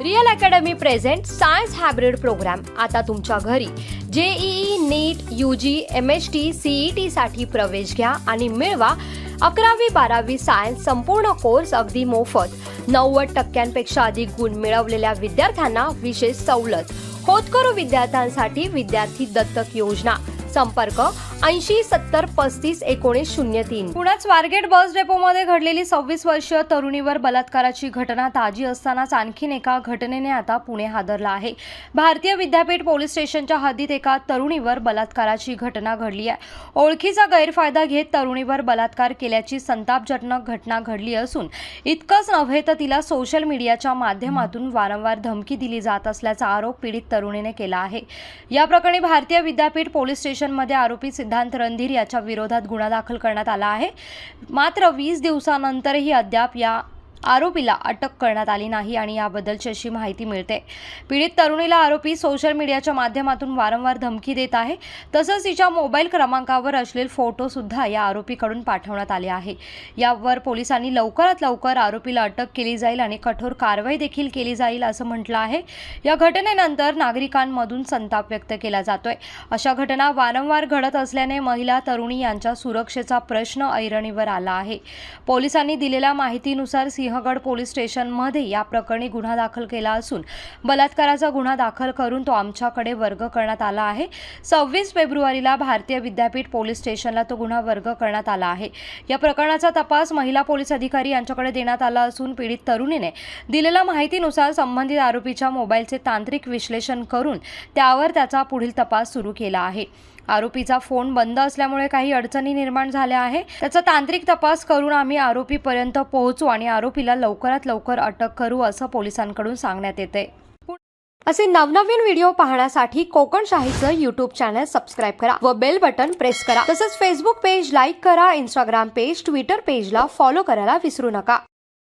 Real academy present science hybrid program आता तुमच्या घरी JEE NEET U G M H T CE T साठी प्रवेश घ्या आणि मिळवा अकरावी बारावी सायन्स संपूर्ण कोर्स अगदी मोफत. नव्वद टक्क्यांपेक्षा अधिक गुण मिळवलेल्या विद्यार्थ्यांना विशेष सवलत. होतकरू विद्यार्थ्यांसाठी विद्यार्थी दत्तक योजना. संपर्क ऐंशी सत्तर पस्तीस एकोणीस शून्य तीन. पुण्यात स्वारगेट बस डेपोमध्ये घडलेली सव्वीस वर्षीय तरुणीवर बलात्काराची घटना ताजी असतानाच आणखीन एका घटनेने आता पुणे हादरला आहे. भारतीय विद्यापीठ पोलीस स्टेशनच्या हद्दीत एका तरुणीवर बलात्काराची घटना घडली आहे. ओळखीचा गैरफायदा घेत तरुणीवर बलात्कार केल्याची संतापजनक घटना घडली असून इतकंच नव्हे तर तिला सोशल मीडियाच्या माध्यमातून वारंवार धमकी दिली जात असल्याचा आरोप पीडित तरुणीने केला आहे. या प्रकरणी भारतीय विद्यापीठ पोलीस स्टेशन स्टेशनमध्ये आरोपी सिद्धांत रणधीर याच्या विरोधात गुन्हा दाखल करण्यात आला आहे. मात्र वीस दिवसानंतरही अद्याप या आरोपीला अटक करण्यात आली नाही आणि याबद्दलची अशी माहिती मिळते. पीडित तरुणीला आरोपी सोशल मीडियाच्या माध्यमातून वारंवार धमकी देत आहे. तसंच तिच्या मोबाईल क्रमांकावर असलेले फोटोसुद्धा या आरोपीकडून पाठवण्यात आले आहे. यावर पोलिसांनी लवकरात लवकर आरोपीला अटक केली जाईल आणि कठोर कारवाई देखील केली जाईल असं म्हटलं आहे. या घटनेनंतर नागरिकांमधून संताप व्यक्त केला जातोय. अशा घटना वारंवार घडत असल्याने महिला तरुणी यांच्या सुरक्षेचा प्रश्न ऐरणीवर आला आहे. पोलिसांनी दिलेल्या माहितीनुसार सिंहगड पोलीस स्टेशनमध्ये या प्रकरणी गुन्हा दाखल केला असून बलात्काराचा गुन्हा दाखल करून तो आमच्याकडे वर्ग करण्यात आला आहे. सव्वीस फेब्रुवारीला भारतीय विद्यापीठ पोलीस स्टेशनला तो गुन्हा वर्ग करण्यात आला आहे. या प्रकरणाचा तपास महिला पोलीस अधिकारी यांच्याकडे देण्यात आला असून पीडित तरुणीने दिलेल्या माहितीनुसार संबंधित आरोपीच्या मोबाईलचे तांत्रिक विश्लेषण करून त्यावर त्याचा पुढील तपास सुरू केला आहे. आरोपीचा फोन बंद असल्यामुळे काही अडचणी निर्माण झाल्या आहे. त्याचा तांत्रिक तपास करून आम्ही आरोपीपर्यंत पोहोचू आणि आरोपी आरोपीला लवकरात लवकर अटक करू असं पोलिसांकडून सांगण्यात येते. असे नवनवीन व्हिडिओ पाहण्यासाठी कोकण शाहीचं युट्यूब चॅनल सबस्क्राईब करा व बेल बटन प्रेस करा. तसंच फेसबुक पेज लाईक करा इंस्टाग्राम पेज ट्विटर पेजला फॉलो करायला विसरू नका.